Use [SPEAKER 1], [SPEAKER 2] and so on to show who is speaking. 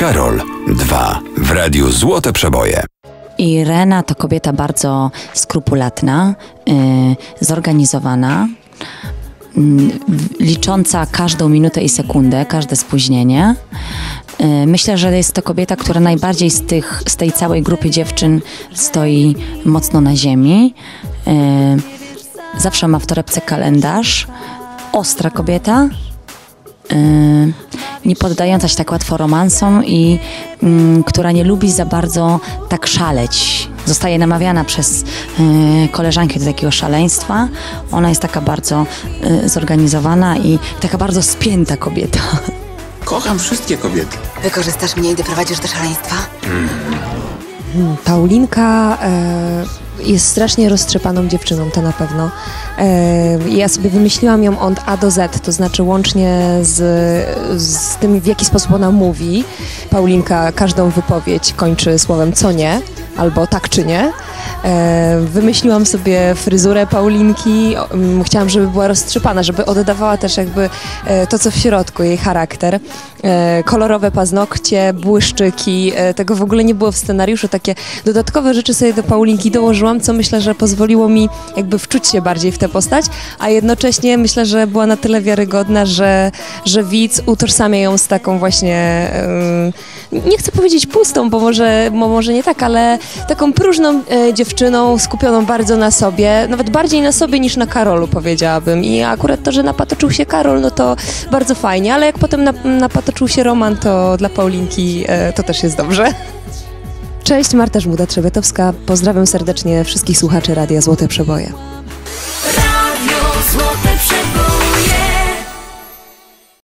[SPEAKER 1] Karol. 2. W radiu Złote Przeboje.
[SPEAKER 2] Irena to kobieta bardzo skrupulatna, yy, zorganizowana, yy, licząca każdą minutę i sekundę, każde spóźnienie. Yy, myślę, że jest to kobieta, która najbardziej z, tych, z tej całej grupy dziewczyn stoi mocno na ziemi. Yy, zawsze ma w torebce kalendarz. Ostra kobieta, Yy, nie poddająca się tak łatwo romansom i yy, która nie lubi za bardzo tak szaleć. Zostaje namawiana przez koleżanki do takiego szaleństwa. Ona jest taka bardzo yy, zorganizowana i taka bardzo spięta kobieta.
[SPEAKER 3] Kocham wszystkie kobiety.
[SPEAKER 4] Wykorzystasz mnie i doprowadzisz do szaleństwa?
[SPEAKER 5] Paulinka e, jest strasznie roztrzepaną dziewczyną, to na pewno. E, ja sobie wymyśliłam ją od A do Z, to znaczy łącznie z, z tym, w jaki sposób ona mówi. Paulinka każdą wypowiedź kończy słowem co nie, albo tak czy nie. Wymyśliłam sobie fryzurę Paulinki. Mm, Chciałam, żeby była roztrzepana, żeby oddawała też jakby e, to, co w środku, jej charakter. E, Kolorowe paznokcie, błyszczyki, e, tego w ogóle nie było w scenariuszu. Takie dodatkowe rzeczy sobie do Paulinki dołożyłam, co myślę, że pozwoliło mi jakby wczuć się bardziej w tę postać, a jednocześnie myślę, że była na tyle wiarygodna, że, że widz utożsamia ją z taką właśnie, nie chcę powiedzieć pustą, bo może, bo może nie tak, ale taką próżną dziewczyną, skupioną bardzo na sobie, nawet bardziej na sobie niż na Karolu, powiedziałabym. I akurat to, że napatoczył się Karol, no to bardzo fajnie, ale jak potem nap- napatoczył się Roman, to dla Paulinki e, to też jest dobrze. Cześć, Marta Żmuda-Trzebiatowska. Pozdrawiam serdecznie wszystkich słuchaczy Radia Złote Przeboje.